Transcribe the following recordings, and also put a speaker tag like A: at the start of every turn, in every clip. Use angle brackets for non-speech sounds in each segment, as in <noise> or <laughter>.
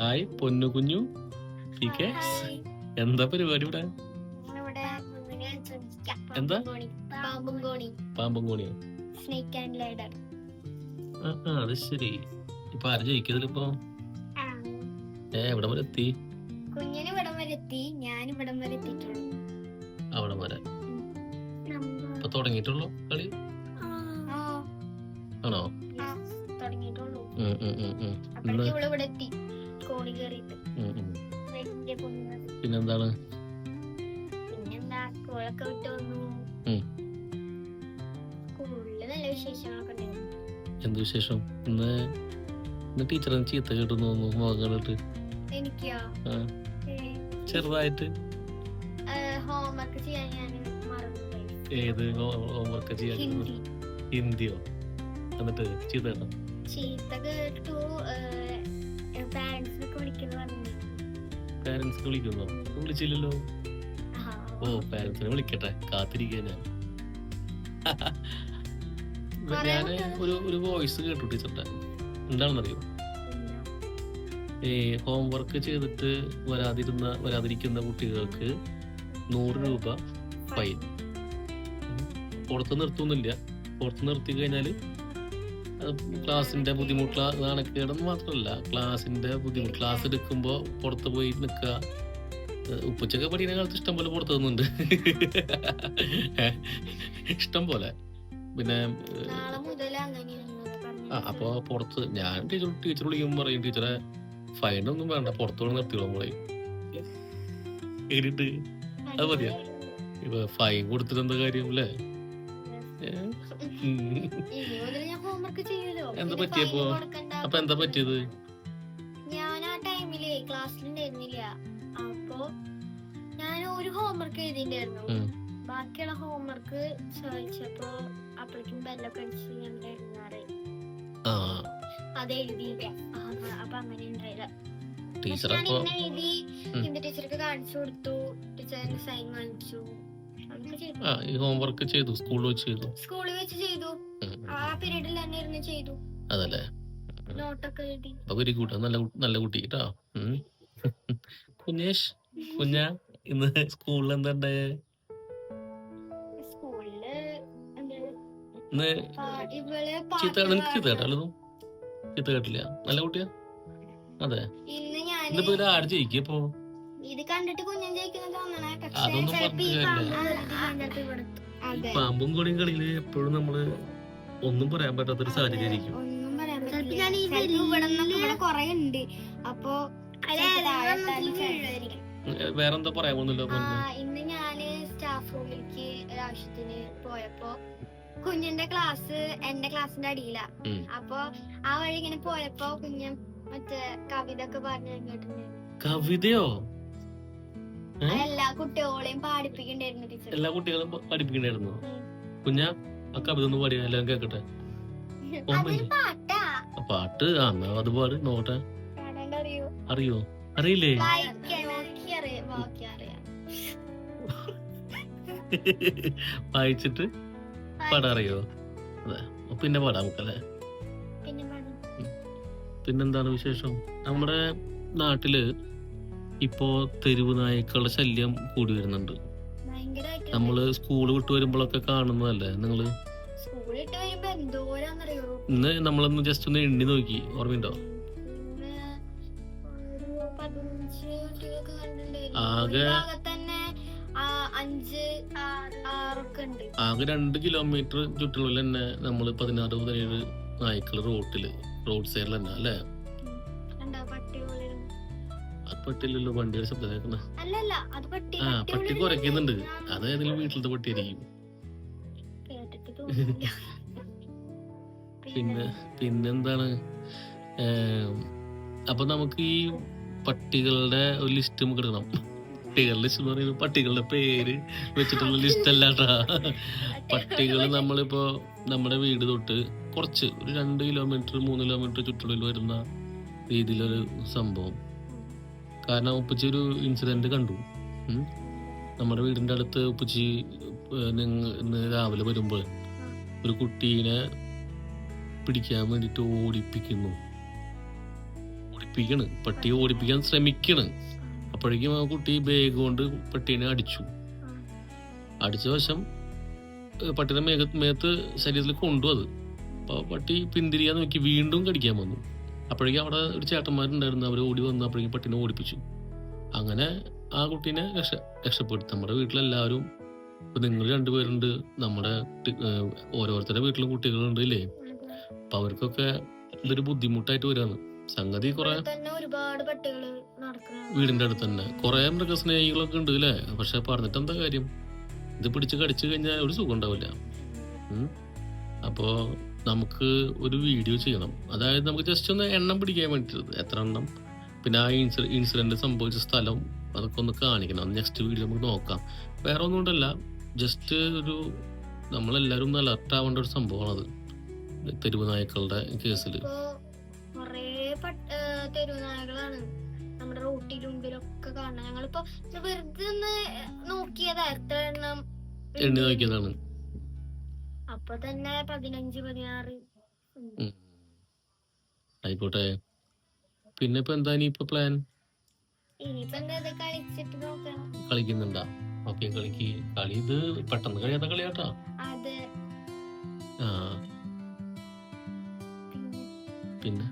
A: Hi പൊന്നു കുഞ്ഞു. P K എന്താ പരിപാടി ഇവിടെ? എന്താ?
B: പാമ്പും കോണി.
A: പാമ്പും കോണിയോ? ആ അത് ശരി. ഇപ്പൊ ആര് ജയിക്കതിലിപ്പോ ഏ എവിടെ വരെ എത്തി?
B: കുഞ്ഞിന് ഇവിടം വരെ എത്തി. ഞാൻ ഇവിടം വരെ എത്തിയിട്ടുള്ളൂ.
A: അവിടെ വരെ. ഇപ്പൊ തുടങ്ങിയിട്ടുള്ളൂ കളി? ആണോ?
B: തുടങ്ങിയിട്ടുള്ളൂ. ഇവിടെ എത്തി. കോണി കയറിയിട്ട്
A: പിന്നെന്താണ്?
B: പിന്നെന്താ സ്കൂളൊക്കെ വിട്ട് വന്നു. സ്കൂളിൽ നല്ല വിശേഷങ്ങളൊക്കെ ഉണ്ടായിരുന്നു.
A: എന്ത് വിശേഷം? ഇന്ന് ഇന്ന് ടീച്ചറിന് ചീത്ത കേട്ടു തോന്നുന്നു മുഖം കണ്ടിട്ട്.
B: എനിക്കോ?
A: ചെറുതായിട്ട്.
B: ഹോംവർക്ക് ചെയ്യാൻ ഞാൻ
A: ഏത് ഹോംവർക്ക് ചെയ്യാൻ?
B: ഹിന്ദി.
A: ഹിന്ദിയോ? എന്നിട്ട് ചീത്ത കേട്ടോ.
B: ചീത്ത കേട്ടു
A: പാരന്റ്സ് വിളിക്കുന്നോ വിളിച്ചില്ലല്ലോ. ഓ പാരന്റ്സിനെ വിളിക്കട്ടെ. കാത്തിരിക്കുക ഞാൻ. <laughs> ഞാൻ ഒരു ഒരു വോയിസ് കേട്ടു ടീച്ചറിന്റെ. എന്താണെന്നറിയോ? ഈ ഹോംവർക്ക് ചെയ്തിട്ട് വരാതിരുന്ന വരാതിരിക്കുന്ന കുട്ടികൾക്ക് നൂറ് രൂപ ഫൈൻ. പുറത്ത് നിർത്തുന്നില്ല. പുറത്ത് നിർത്തി കഴിഞ്ഞാൽ ക്ലാസിന്റെ ബുദ്ധിമുട്ട് നാണക്കേടെന്ന് മാത്രമല്ല ക്ലാസ്സിന്റെ ബുദ്ധിമുട്ട് ക്ലാസ് എടുക്കുമ്പോൾ പുറത്ത് പോയി നിൽക്കുക. ഉപ്പച്ചൊക്കെ പഠിക്കുന്ന കാലത്ത് ഇഷ്ടം പോലെ പുറത്ത് നിന്നുണ്ട്. ഇഷ്ടം പോലെ. പിന്നെ ആ അപ്പൊ പുറത്ത് ഞാൻ ടീച്ചർ ടീച്ചർ വിളിക്കുമ്പോൾ പറയും ടീച്ചറെ ഫൈനൊന്നും ഒന്നും വേണ്ട പുറത്ത് കൊണ്ട് നിർത്തിയോളും പറയും കേട്ടിട്ട് അത് മതിയാ? ഇപ്പൊ ഫൈൻ കൊടുത്തിട്ട് എന്താ കാര്യം അല്ലേ? എന്താ പറ്റിയപ്പോ? അപ്പൊ എന്താ പറ്റിയത്?
B: ഞാൻ ആ ടൈമിൽ ക്ലാസ്സിലുണ്ടായിരുന്നില്ല അപ്പോ ഞാൻ ഒരു ഹോംവർക്ക് എഴുതിണ്ടായിരുന്നു ബാക്കിയുള്ള ഹോംവർക്ക് ചോദിച്ചപ്പോ അപ്പോഴേക്കും ബെല്ല പഠിച്ച് ഞാൻ എഴുതാറ് അത് എഴുതിയില്ല. അപ്പൊ അങ്ങനെ ഉണ്ടായില്ല
A: ടീച്ചർ
B: എഴുതി. എന്റെ ടീച്ചർക്ക് കാണിച്ചു കൊടുത്തു. ടീച്ചറിന്റെ സൈൻ വാങ്ങിച്ചു.
A: ആ ഈ ഹോംവർക്ക് ചെയ്തു സ്കൂളിൽ വെച്ച് ചെയ്തു.
B: സ്കൂളിൽ വെച്ച് ചെയ്തു. ആ പീരീഡിൽ തന്നെ ഇരുന്ന് ചെയ്തു.
A: അതല്ലേ?
B: നോട്ടൊക്കെ എഴുതി.
A: വെരി ഗുഡ് നല്ല നല്ല കുട്ടി കേട്ടോ. കുഞ്ഞേഷ് കുഞ്ഞ ഇന്ന് സ്കൂളിൽ
B: എന്തുണ്ട്?
A: ഇന്ന് ചീത്ത നിനക്ക് ചീത്ത കേട്ടോ ചീത്ത കേട്ടില്ല. നല്ല കുട്ടിയാ? അതെ. ഇന്നിപ്പോ ഇതിൽ ആര് ജയിക്കും ഇപ്പൊ?
B: ഇത് കണ്ടിട്ട് കുഞ്ഞൻ ജയിക്കുന്ന തോന്നണേ. പക്ഷേ
A: അതൊന്നും
B: ചിലപ്പോ ഈ
A: പറഞ്ഞിട്ട്
B: പാമ്പ്. അതെ
A: കൊടിയും കളിയിൽ എപ്പോഴും നമ്മൾ ഒന്നും പറയാൻ പറ്റാത്തൊരു സാഹചര്യം
B: ഒന്നും പറയാൻ
C: ചിലപ്പോ
B: പറ്റില്ല.
C: ഞാൻ ഈ
B: ചിലപ്പോ ഇവിടെ നിന്നൊക്കെ
C: വലിയ-
B: ഇവിടെ കൊറേ ഉണ്ട്. അപ്പൊ ചിലപ്പോ താഴെ ഇട്ടാലും
C: വീഴുമായിരിക്കും.
A: വേറെന്താ
B: ഇന്ന് ഞാൻ സ്റ്റാഫ് റൂമിലേക്ക് ഒരാവശ്യത്തിന് പോയപ്പോ കുഞ്ഞിന്റെ ക്ലാസ് എന്റെ ക്ലാസ്സിന്റെ അടിയിലാ.
A: ഉം.
B: അപ്പൊ ആ വഴി ഇങ്ങനെ പോയപ്പോ കുഞ്ഞൻ മറ്റേ കവിത ഒക്കെ പറഞ്ഞു കേട്ടിട്ടുണ്ടായിരുന്നു
A: കവിതയോ?
B: എല്ലാ കുട്ടികളെയും പാടിപ്പിക്കണ്ടായിരുന്നു ടീച്ചർ.
A: എല്ലാ കുട്ടികളും പഠിപ്പിക്കണ്ടായിരുന്നു. കുഞ്ഞ ആ കവിത ഒന്ന് പാടിയ? എല്ലാവരും കേക്കട്ടെ.
B: പാട്ടാ.
A: ആ അത് പാട് നോട്ടെ
B: അറിയോ
A: അറിയോ? അറിയില്ലേ? വായിച്ചിട്ട് പാടാ അറിയോ അതെ പിന്നെ പാടാം നമുക്കല്ലേ പിന്നെന്താണ് വിശേഷം? നമ്മുടെ നാട്ടിൽ ഇപ്പോ തെരുവ് നായ്ക്കളുടെ ശല്യം കൂടി വരുന്നുണ്ട്. നമ്മൾ സ്കൂൾ വിട്ട് വരുമ്പോഴൊക്കെ കാണുന്നതല്ലേ
B: നിങ്ങൾ? വരുമ്പോ എന്തോരാന്നറിയോ?
A: ഇന്ന് നമ്മളൊന്ന് ജസ്റ്റ് ഒന്ന് എണ്ണി നോക്കി. ഓർമ്മയുണ്ടോ?
B: പിന്നെ ഒരു പതിനഞ്ച് കുട്ടികൾക്ക് കണ്ടിട്ടുണ്ടായിരുന്നു.
A: ആകെ-
B: ഒരു ഭാഗത്ത് തന്നെ ആ അഞ്ച് ആറ് ആറൊക്കെ ഉണ്ട്.
A: ആകെ രണ്ട് കിലോമീറ്റർ ചുറ്റളവിൽ തന്നെ നമ്മൾ പതിനാറ് പതിനേഴ് നായ്ക്കൾ റോട്ടിൽ റോഡ് സൈഡിൽ തന്നെ അല്ലേ?
B: കണ്ടോ? പട്ടി പോലെ
A: പറ്റില്ലല്ലോ വണ്ടിയുടെ ശബ്ദം
B: പട്ടി
A: ആ
B: പട്ടി
A: കുറയ്ക്കുന്നുണ്ട്. അത് ഏതെങ്കിലും വീട്ടിലത്തെ പട്ടിയായിരിക്കും. <laughs> പിന്നെ പിന്നെന്താണ്? അപ്പൊ നമുക്ക് ഈ പട്ടികളുടെ ഒരു ലിസ്റ്റ് നമുക്ക് എടുക്കണം. പട്ടികളുടെ ലിസ്റ്റ് എന്ന് പറയുന്നത് പട്ടികളുടെ പേര് വെച്ചിട്ടുള്ള ലിസ്റ്റ് അല്ലാട്ടാ പട്ടികൾ നമ്മളിപ്പോ നമ്മുടെ വീട് തൊട്ട് കുറച്ച് ഒരു രണ്ട് കിലോമീറ്റർ മൂന്ന് കിലോമീറ്റർ ചുറ്റളവിൽ വരുന്ന രീതിയിലൊരു സംഭവം. കാരണം ഉപ്പച്ചി ഒരു ഇൻസിഡന്റ് കണ്ടു. നമ്മുടെ വീടിന്റെ അടുത്ത് ഉപ്പച്ചി രാവിലെ വരുമ്പോൾ ഒരു കുട്ടീനെ പിടിക്കാൻ വേണ്ടിട്ട് ഓടിപ്പിക്കുന്നു. ഓടിപ്പിക്കണ്. പട്ടിയെ ഓടിപ്പിക്കാൻ ശ്രമിക്കണ്. അപ്പോഴേക്കും ആ കുട്ടി ബേഗ് കൊണ്ട് പട്ടീനെ അടിച്ചു. അടിച്ച വശം പട്ടിയുടെ മേഘ മേത്ത് ശരീരത്തിൽ കൊണ്ടു അത്. പട്ടി പിന്തിരിയാൻ നോക്കി. വീണ്ടും കടിക്കാൻ വന്നു. അപ്പോഴേക്കും അവിടെ ഒരു ചേട്ടന്മാരുണ്ടായിരുന്നു. അവർ ഓടി വന്ന് അപ്പോഴേക്കും പട്ടിനെ ഓടിപ്പിച്ചു. അങ്ങനെ ആ കുട്ടീനെ രക്ഷ രക്ഷപ്പെടുത്തി. നമ്മുടെ വീട്ടിലെല്ലാവരും ഇപ്പൊ നിങ്ങൾ രണ്ടുപേരുണ്ട്. നമ്മുടെ ഓരോരുത്തരുടെ വീട്ടിലും കുട്ടികളുണ്ട് ഇല്ലേ? അപ്പൊ അവർക്കൊക്കെ ഇതൊരു ബുദ്ധിമുട്ടായിട്ട് വരാണ്. സംഗതി കുറെ വീടിന്റെ അടുത്ത് തന്നെ. കുറെ മൃഗസ്നേഹികളൊക്കെ ഉണ്ട് അല്ലേ പക്ഷെ പറഞ്ഞിട്ട് എന്താ കാര്യം? ഇത് പിടിച്ച് കടിച്ചു കഴിഞ്ഞാൽ ഒരു സുഖം ഉണ്ടാവില്ല. അപ്പോ നമുക്ക് ഒരു വീഡിയോ ചെയ്യണം. അതായത് നമുക്ക് ജസ്റ്റ് ഒന്ന് എണ്ണം പിടിക്കാൻ വേണ്ടിയിട്ട് എത്ര എണ്ണം? പിന്നെ ആ ഇൻസിഡ ഇൻസിഡന്റ് സംഭവിച്ച സ്ഥലം അതൊക്കെ ഒന്ന് കാണിക്കണം. നെക്സ്റ്റ് വീഡിയോ നമുക്ക് നോക്കാം. വേറെ ഒന്നും കൊണ്ടല്ല. ജസ്റ്റ് ഒരു നമ്മളെല്ലാവരും ഒന്ന് അലർട്ട് ആവേണ്ട ഒരു സംഭവമാണത്. തെരുവ് നായ്ക്കളുടെ കേസിൽ
B: ഇപ്പൊ കൊറേ തെരുവ് നായകളാണ് നമ്മുടെ കാണുന്നത്. ഞങ്ങളിപ്പോ വെറുതെ ഒന്ന് നോക്കിയതാ. എത്ര എണ്ണം
A: എണ്ണി നോക്കിയതാണ്.
B: അപ്പൊ തന്നെ പതിനഞ്ച് പതിനാറ്.
A: ആയിക്കോട്ടെ. പിന്നെ ഇപ്പൊ എന്താ ഇനിയിപ്പോ പ്ലാൻ കളിക്കുന്നുണ്ടാ? ഓക്കെ കളിക്ക്. കളി ഇത് പെട്ടെന്ന് കഴിയാത്ത കളിയാട്ടാ? ആ.
B: പിന്നെ?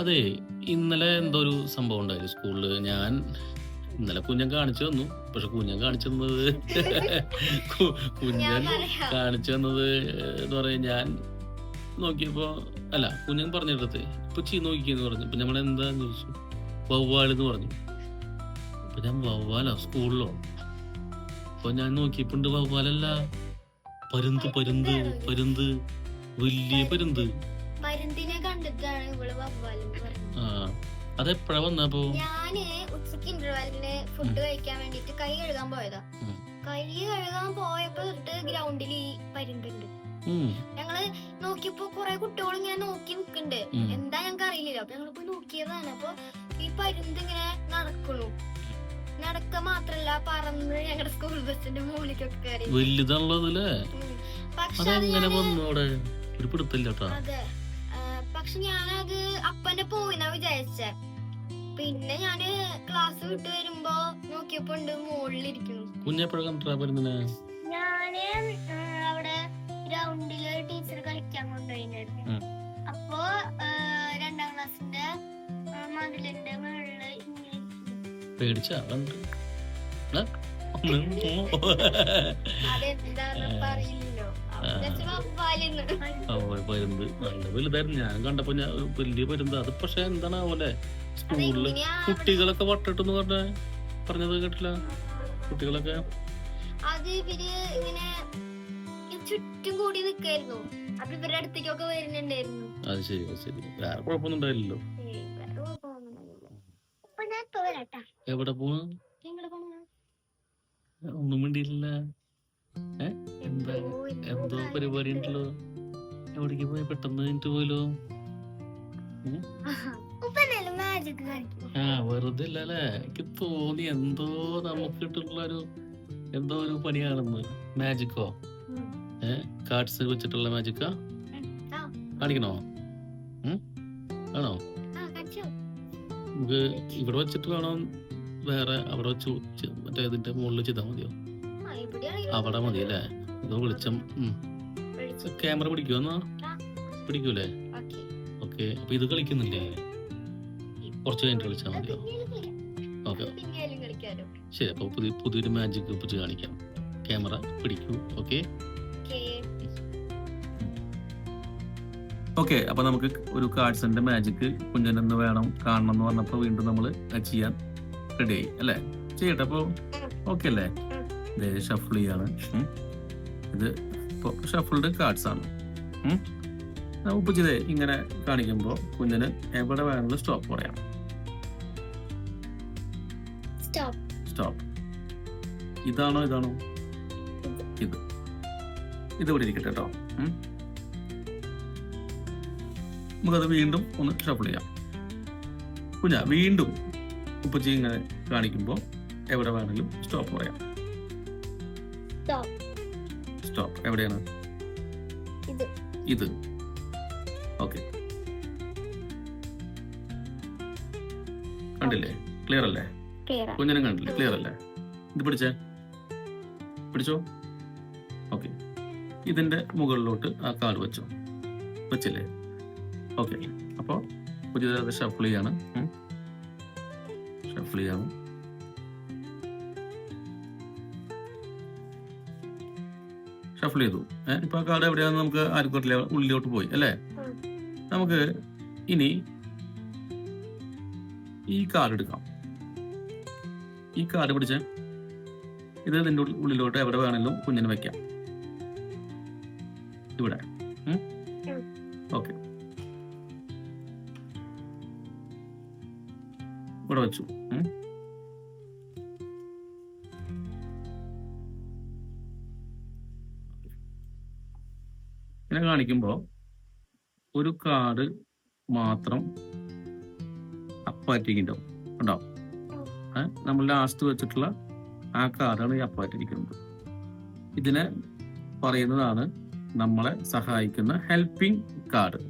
A: അതെ ഇന്നലെ എന്തോ ഒരു സംഭവം ഉണ്ടായിരുന്നു സ്കൂളിൽ ഞാൻ ഇന്നലെ കുഞ്ഞൻ കാണിച്ചു തന്നു. പക്ഷെ കുഞ്ഞൻ കാണിച്ചു തന്നത് <laughs> കുഞ്ഞൻ കാണിച്ചു തന്നത് എന്ന് പറയാ ഞാൻ നോക്കിയപ്പോ അല്ല കുഞ്ഞൻ പറഞ്ഞെടുത്ത് ഇപ്പൊ ചീ നോക്കിയെന്ന് പറഞ്ഞു. ഇപ്പൊ നമ്മൾ എന്താന്ന് ചോദിച്ചു? വവ്വാലെന്ന് പറഞ്ഞു. അപ്പൊ ഞാൻ വവ്വാല സ്കൂളിലോ? അപ്പൊ ഞാൻ നോക്കിയപ്പോണ്ട് വവ്വാലല്ല. പരുന്ത് പരുന്ത് പരുന്ത്. വലിയ പരുന്ത്.
B: പരുന്തിനെ കണ്ടിട്ടാണ് ഇവൾ വവ്വാലെന്ന് പറഞ്ഞത്.
A: അതെപ്പോഴാ വന്നപ്പോ
B: ഞാൻ ഉച്ചയ്ക്ക് ഇന്റർവെല്ലിന് ഫുഡ് കഴിക്കാൻ വേണ്ടിട്ട് കൈ കഴുകാൻ പോയതാ. കൈ കഴുകാൻ പോയപ്പോ തൊട്ട് ഗ്രൗണ്ടിൽ ഈ പരുന്തുണ്ട് ഞങ്ങൾ നോക്കിയപ്പോ കുറെ കുട്ടികൾ ഇങ്ങനെ നോക്കി നിക്കണ്ട്. എന്താ ഞങ്ങൾക്ക് അറിയില്ല അപ്പൊ ഞങ്ങൾ പോയി നോക്കിയതാണ്. അപ്പൊ ഈ പരുന്ത് ഇങ്ങനെ നടക്കണു നടക്ക മാത്രല്ല പറന്ന് ഞങ്ങളുടെ സ്കൂൾ ബസ്സിന്റെ മുകളിലേക്കൊക്കെ കയറി വലുതാണല്ലോ പക്ഷെ അത്
A: അതെങ്ങനെ
B: ഞാൻ
A: വന്നു അവിടെ? ഒരു പിടുത്തില്ല
B: അതെ. പക്ഷെ ഞാനത് അപ്പനെ പോയിന്നാ വിചാരിച്ചേ. പിന്നെ ഞാൻ ക്ലാസ് വിട്ട് വരുമ്പോ നോക്കിയപ്പോ ഉണ്ട് മുകളിലിരിക്കുന്നു
A: കുഞ്ഞെപ്പോഴാ
B: ഞാൻ അവിടെ ഗ്രൗണ്ടിൽ ടീച്ചർ കളിക്കാൻ കൊണ്ടുപോയിരുന്നു അപ്പോ രണ്ടാം ക്ലാസ്സിന്റെ മതിലിന്റെ മുകളിൽ
A: പേടിച്ച കണ്ട് ഏ? പരുന്ത് നല്ല വലുതായിരുന്നു. ഞാൻ കണ്ടപ്പോ ഞാൻ വലിയ പരുന്ത് അത് പക്ഷെ എന്താണ് ആവല്ലേ
B: സ്കൂളിൽ
A: കുട്ടികളൊക്കെ വട്ടിട്ടെന്ന് പറഞ്ഞ പറഞ്ഞത് കേട്ടില്ല കുട്ടികളൊക്കെ?
B: അത് ഇവർ ഇങ്ങനെ ഈ ചുറ്റും കൂടി നിക്കായിരുന്നു. അപ്പൊ ഇവരുടെ അടുത്തേക്കൊക്കെ വരുന്നുണ്ടായിരുന്നു.
A: അത് ശരി ശരി. വേറെ കുഴപ്പമൊന്നും ഉണ്ടായില്ലല്ലോ എവിടെ പോവാ? ഒന്നും വേണ്ടിയില്ല ഏ? എന്താ?
B: എന്തോ.
A: പരിപാടി ഉണ്ടല്ലോ എവിടേക്ക് പോയി? പെട്ടെന്ന് കഴിഞ്ഞിട്ട് പോയല്ലോ. ആ വെറുതെ അല്ലേ എനിക്ക് തോന്നി എന്തോ നമുക്ക് കിട്ടുള്ള ഒരു എന്തോ ഒരു പണിയാണെന്ന്. മാജിക്കോ. ഏ? കാർഡ്സ് വെച്ചിട്ടുള്ള മാജിക്കോ കാണിക്കണോ? ആണോ. നമുക്ക് ഇവിടെ വെച്ചിട്ട് വേണോ? വേറെ അവിടെ വെച്ച് മറ്റേ ഇതിന്റെ മുകളിൽ ചെയ്താൽ മതിയോ? അവിടെ മതി അല്ലേ വെളിച്ചം. ക്യാമറ പിടിക്കുമോ എന്നാ. പിടിക്കൂലേ?
B: ഓക്കേ.
A: അപ്പൊ ഇത് കളിക്കുന്നില്ലേ? കുറച്ച് കഴിഞ്ഞിട്ട് കളിച്ചാൽ
B: അത്
A: മതിയോ. ഓക്കെ. ശരി അപ്പൊ പുതിയ പുതിയൊരു മാജിക് വെച്ച് കാണിക്കാം. ക്യാമറ പിടിക്കൂ. ഓക്കെ.
B: ഓക്കേ.
A: അപ്പൊ നമുക്ക് ഒരു കാർഡ്സിന്റെ മാജിക് കുഞ്ഞനെന്ന് വേണം കാണണം എന്ന് പറഞ്ഞപ്പോ വീണ്ടും നമ്മൾ ചെയ്യാൻ റെഡി ആയി. അല്ലേ? ചെയ്യട്ടെ അപ്പൊ? ഓക്കെ അല്ലേ? ഉം. ഇത് ഇപ്പോൾ ഷഫിൾഡ് കാർഡ്സ് ആണ്. ഉപ്പിച്ചത് ഇങ്ങനെ കാണിക്കുമ്പോൾ കുഞ്ഞിന് എവിടെ വേണമെങ്കിലും സ്റ്റോപ്പ് പറയാം.
B: സ്റ്റോപ്പ്
A: ഇതാണോ ഇതാണോ? ഇത്. ഇത് ഇവിടെ ഇരിക്കട്ടെ കേട്ടോ. നമുക്കത് വീണ്ടും ഒന്ന് ഷഫിൾ ചെയ്യാം. കുഞ്ഞ വീണ്ടും ഉപ്പച്ചി ഇങ്ങനെ കാണിക്കുമ്പോൾ എവിടെ വേണമെങ്കിലും സ്റ്റോപ്പ് പറയാം.
B: സ്റ്റോപ്പ്
A: സ്റ്റോപ്പ് എവിടെയാണ്?
B: ഇത്.
A: ഓക്കെ കണ്ടില്ലേ? ക്ലിയർ അല്ലേ? കുഞ്ഞിനും കണ്ടില്ലേ? ക്ലിയർ അല്ലേ? ഇത് പിടിച്ചേ? പിടിച്ചോ? ഓക്കെ ഇതിന്റെ മുകളിലോട്ട് ആ കാൽ വെച്ചോ. വെച്ചില്ലേ? ഓക്കെ അപ്പോൾ പുതിയതായത് ഷഫിൾ ചെയ്യാണ്. ഷഫിൾ ചെയ്യാണ്. ഷഫിൾ ചെയ്തു. ഇപ്പൊ കാർഡ് എവിടെയാണെന്ന് നമുക്ക് ആർക്കോട്ടില്ല ഉള്ളിലോട്ട് പോയി അല്ലേ. നമുക്ക് ഇനി ഈ കാർഡ് എടുക്കാം. ഈ കാർഡ് പിടിച്ച് ഇത് നിന്റെ ഉള്ളിലോട്ട് എവിടെ വേണമെങ്കിലും കുഞ്ഞിന് വെക്കാം. ഇവിടെ. ഓക്കെ. ഇവിടെ വെച്ചു. ഇങ്ങനെ കാണിക്കുമ്പോൾ ഒരു കാർഡ് മാത്രം അപ്പാറ്റിക്കുണ്ടാവും ഉണ്ടാവും ഉണ്ടാവും നമ്മൾ ലാസ്റ്റ് വെച്ചിട്ടുള്ള ആ കാർഡാണ് ഈ അപ്പാറ്റിരിക്കുന്നത്. ഇതിനെ പറയുന്നതാണ് നമ്മളെ സഹായിക്കുന്ന ഹെൽപ്പിംഗ് കാർഡ്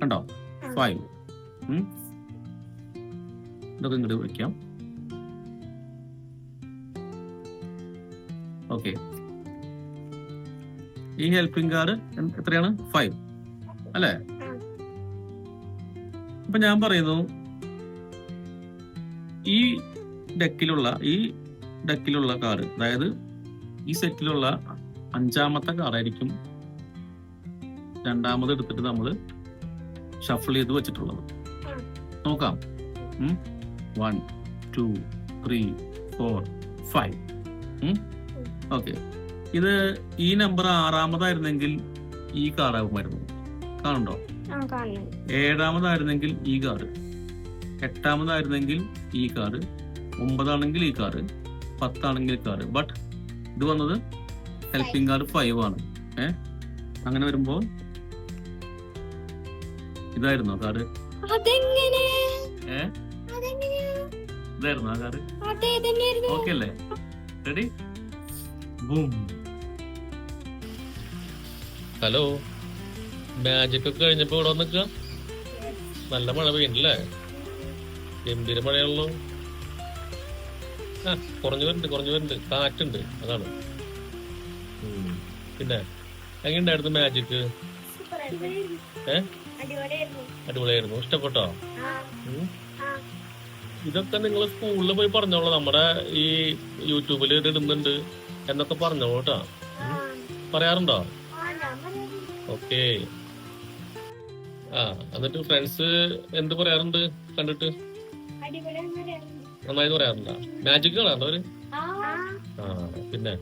A: കണ്ടോ? ഫൈവ് ഇതൊക്കെ ഇങ്ങോട്ട് വയ്ക്കാം ഓക്കെ ഈ ഹെൽപ്പിംഗ് കാർഡ് എത്രയാണ്? ഫൈവ് അല്ലേ. അപ്പൊ ഞാൻ പറയുന്നു ഈ ഡെക്കിലുള്ള ഈ ഡെക്കിലുള്ള കാർഡ് അതായത് ഈ സെറ്റിലുള്ള അഞ്ചാമത്തെ കാറായിരിക്കും രണ്ടാമത് എടുത്തിട്ട് നമ്മൾ ഷഫിൾ ചെയ്ത് വെച്ചിട്ടുള്ളത്. നോക്കാം. One two three four five okay ഇത് ഈ നമ്പർ ആറാമതായിരുന്നെങ്കിൽ ഈ കാർഡാകുമായിരുന്നു കാണുണ്ടോ ഏഴാമതായിരുന്നെങ്കിൽ ഈ കാർഡ് എട്ടാമതായിരുന്നെങ്കിൽ ഈ കാർഡ് ഒമ്പതാണെങ്കിൽ ഈ കാർഡ് പത്താണെങ്കിൽ കാർഡ് ബട്ട് ഇത് വന്നത് ഹെൽപ്പിംഗ് കാർഡ് ഫൈവ് ആണ്. ഏ? അങ്ങനെ വരുമ്പോ ഇതായിരുന്നോ കാർഡ് ഇതായിരുന്നോ ആ കാർഡ് ഓക്കെ അല്ലേ? Ready boom hello. മാജിക് ഒക്കെ കഴിഞ്ഞപ്പോ ഇവിടെ നിൽക്ക നല്ല മഴ പെയ്യണ്ടല്ലേ ഗംഭീര മഴയാണല്ലോ. ആ കുറഞ്ഞു വരുന്നുണ്ട് കുറഞ്ഞു വരുന്നുണ്ട്. കാറ്റുണ്ട് അതാണ്. പിന്നെ എങ്ങനെയുണ്ടായിരുന്നു മാജിക് ഏ?
B: അടിപൊളിയായിരുന്നു.
A: ഇഷ്ടപ്പെട്ടോ? ഇതൊക്കെ നിങ്ങൾ സ്കൂളിൽ പോയി പറഞ്ഞോളൂ. നമ്മുടെ ഈ യൂട്യൂബിൽ ഇത് ഇടുന്നുണ്ട് എന്നൊക്കെ പറഞ്ഞോളൂ കേട്ടോ. പറയാറുണ്ടോ? ഓക്കെ. ആ എന്നിട്ട് ഫ്രണ്ട്സ് എന്ത് പറയാറുണ്ട്? കണ്ടിട്ട്?
B: അടിപൊളിയായിരുന്നു
A: നന്നായി പറയാറുണ്ടോ? മാജിക് കാണാറുണ്ടോ അവർ?
B: ആ
A: പിന്നെ?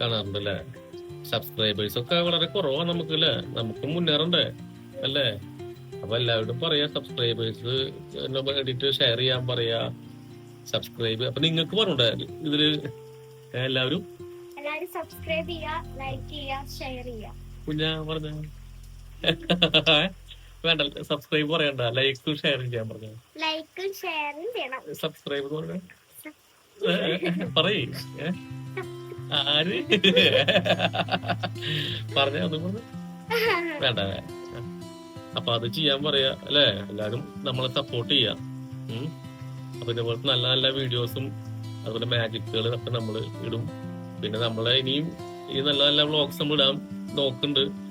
A: കാണാറുണ്ട് അല്ലേ സബ്സ്ക്രൈബേഴ്സ് ഒക്കെ വളരെ കുറവാണ് നമുക്ക് അല്ലേ നമുക്ക് മുന്നേറണ്ടേ? അല്ലേ? അപ്പൊ എല്ലാവരോടും പറയാ സബ്സ്ക്രൈബേഴ്സ് വേണ്ടിട്ട് ഷെയർ ചെയ്യാൻ പറയാ. സബ്സ്ക്രൈബ് അപ്പൊ നിങ്ങൾക്ക് പറഞ്ഞൂടെ? ഇതിൽ എല്ലാവരും?
B: എല്ലാവരും സബ്സ്ക്രൈബ് ചെയ്യുക ലൈക്ക് ചെയ്യുക ഷെയർ ചെയ്യുക. <laughs>
A: വേണ്ട സബ്സ്ക്രൈബ് പറയണ്ട. ലൈക്കും ഷെയർ ചെയ്യാൻ പറഞ്ഞു?
B: ലൈക്കും ഷെയറും ചെയ്യണം.
A: സബ്സ്ക്രൈബ് <laughs> പറയ്? ആര്? പറഞ്ഞ ഒന്ന് പറഞ്ഞു. വേണ്ട അപ്പൊ അത് ചെയ്യാൻ പറയാ അല്ലെ? എല്ലാരും നമ്മളെ സപ്പോർട്ട് ചെയ്യാം. അപ്പൊ ഇതേപോലത്തെ നല്ല നല്ല വീഡിയോസും അതുപോലെ മാജിക്കുകൾ ഒക്കെ നമ്മൾ ഇടും. പിന്നെ നമ്മളെ ഇനിയും ഈ നല്ല നല്ല വ്ളോഗ്സ് നമ്മൾ ഇടാൻ നോക്കുന്നുണ്ട്.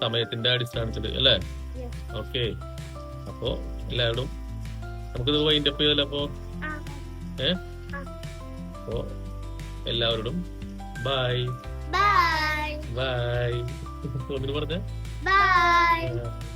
A: സമയത്തിന്റെ അടിസ്ഥാനത്തിൽ അല്ലേ. ഓക്കെ അപ്പോ എല്ലാവരും നമുക്കിത് വൈൻഡ് അപ്പ് ചെയ്തല്ലോ അപ്പോ. ഏ. അപ്പോ എല്ലാവരോടും ബൈ
B: ബൈ
A: ബൈ പറഞ്ഞേ?
B: Bye bye